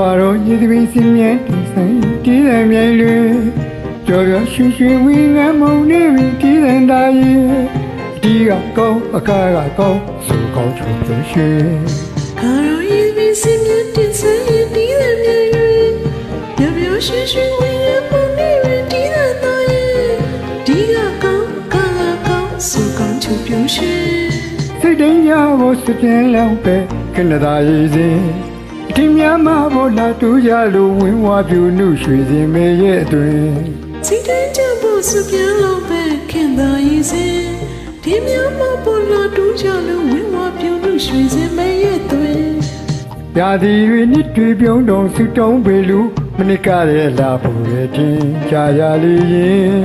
ကာရောရည်သမီးစင်းမြဲတည်ဆိုင်တည်တယ်မြိုင်လွေကြော်ရရွှေရွှေဝင်းငမ်းမုံနေပြီတည်တယ်တာရဲ့ဒီကကောင်းအခါကကောင်းစူကောင်းချုံချုံရွှေကာရောရည်မင်းစင်မြတ်တင်ဆိုင်ရတီးတဲ့မြေရွေရပြောရွှင်ရွှင်ဝင်းရပုံနေရတီးတဲ့သားရဲ့ဒီကကောင်းကာကကောင်းစူကောင်းချုပ်ပြုံးရွှင်စိတ်တိုင်းရဖို့စပြင်းလောင်းပဲခဏသာရည်စဉ် ဒီမြမဘောလာတူရလို့ဝင်းဝါပြူနှုရွှေစင်မေရဲ့အတွင်စီတန်းကြဖို့စပြန်လောက်ပဲခင်သာရည်စင်ဒီမျိုးမပေါ်လာတူးကြလို့ဝင်းဝပြုံးလို့ရွှင်စင်မရဲ့သွင်းရာသီတွေနှစ်တွေပြုံးတော်စုတုံးပေလူမနစ်ကရဲ့လာဖို့ရဲ့တင်ကြာကြာလေးရင်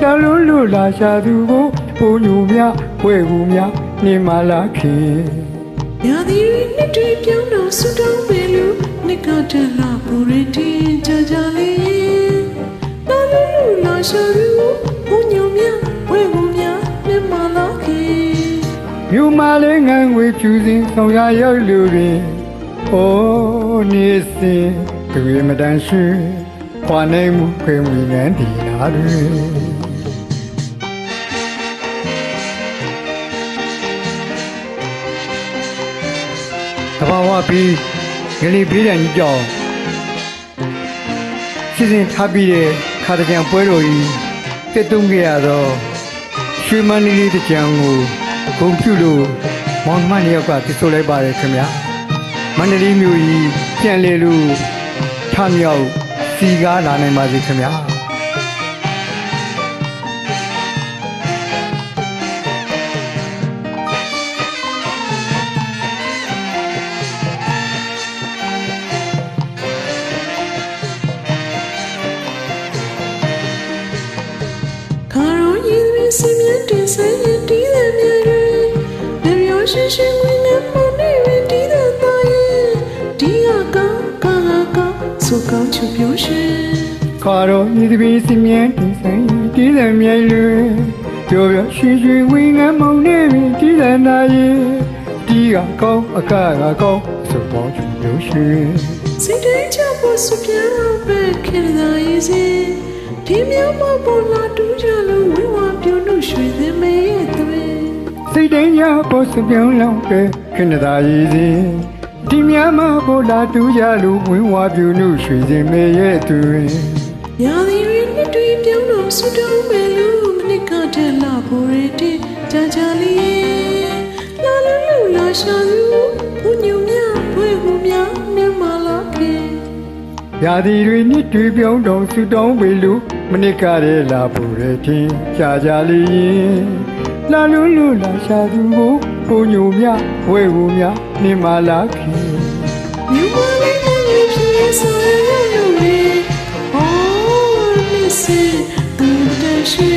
တလုံးလို့လာရှာသူကိုပုံညူများဝဲကူများနေမလာခင် ရာသီရီနှစ်တွေပြောင်းတော့ဆူတောင်းပေလူနှစ်ကတည်းလာပူရတင်ကြကြလေးလာလူလူလာရှာလူဘုံညုံမြဝဲဘူးများမြမလာခေမြူမာလေးငန်းဝေဖြူစင်ဆောင်ရရောက်လူတွင်အိုးနေစဉ်တွေမတန်ရှိခွာနိုင်မှုခွေဝင်ငန်းဒီနာတွ ဘာဝပြီးငလီပြီးတဲ့ကြောင်စီစဉ်ထားပြီးတဲ့ခါတကြံပွဲတော်ကြီးတက်သွင်းခဲ့ရတော့ရွှေမန္တလေးတကြံကိုဂုံပြုလို့မောင်နှမနှစ်ယောက်ကတည်ဆိုလိုက်ပါတယ်ခင်ဗျာမန္တလေးမြို့ကြီးပြန်လေလို့ထမြောက်စီကားလာနိုင်ပါစေခင်ဗျာ ကောင်းစူကောင်းချုပ်ပြုံးရွှင်ခါတော့ဤသည်ပင်စင်မြဲတင်ဆိုင်တည်တယ်မြိုင်လွယ်ပြောပြရွှေရွှေဝင်းငမ်းမောင်နေပြီတည်တယ်နာရဲ့ဒီကကောင်းအခါကကောင်းစုံပေါင်းချူလို့ရွှေစိတ်တိုင်းချဖို့စပြန်တော့ပဲခင်သာရေးစေဒီမျိုးမပေါ်လာတူးကြလို့ဝိဝါပြုံးလို့ရွှေစင်မေရဲ့သွေးစိတ်တိုင်းရပေါ်စပြောင်းလောင်းပဲခဏသာရည်စဉ် ဒီမြမပေါ်လာတူရလို့ဝင်းဝါပြူလို့ရွှေစင်မေရဲ့တွင်ရာသီရီနှစ်တွေပြုံးလို့ဆူတောင်းမယ်လို့မနစ်ကတည်းလာဖို့ရတဲ့ကြာကြာလေးလာလူလူလာရှာလူဘုညုံမြဘွေဘူးများမြမလာခေရာသီတွေနှစ်တွေပြောင်းတော့ဆူတောင်းပေလို့မနစ်ကတည်းလာဖို့တဲ့တင်ကြာကြာလေးရင်လာလို့လို့လာရှာသူကို ပုံညုံမြဝဲကူမြနေမလာခင်မြမလေးနဲ့ဖြစ်ဆိုရလို့လေအော်မစ်စေသူတရှိ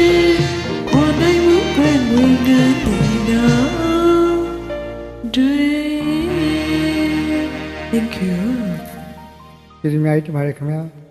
ခေါ်နိုင်မှုပဲငွေနဲ့တင်နာတွေ Thank you ကျေးဇူးများကြီးတင်ပါတယ်ခင်ဗျာ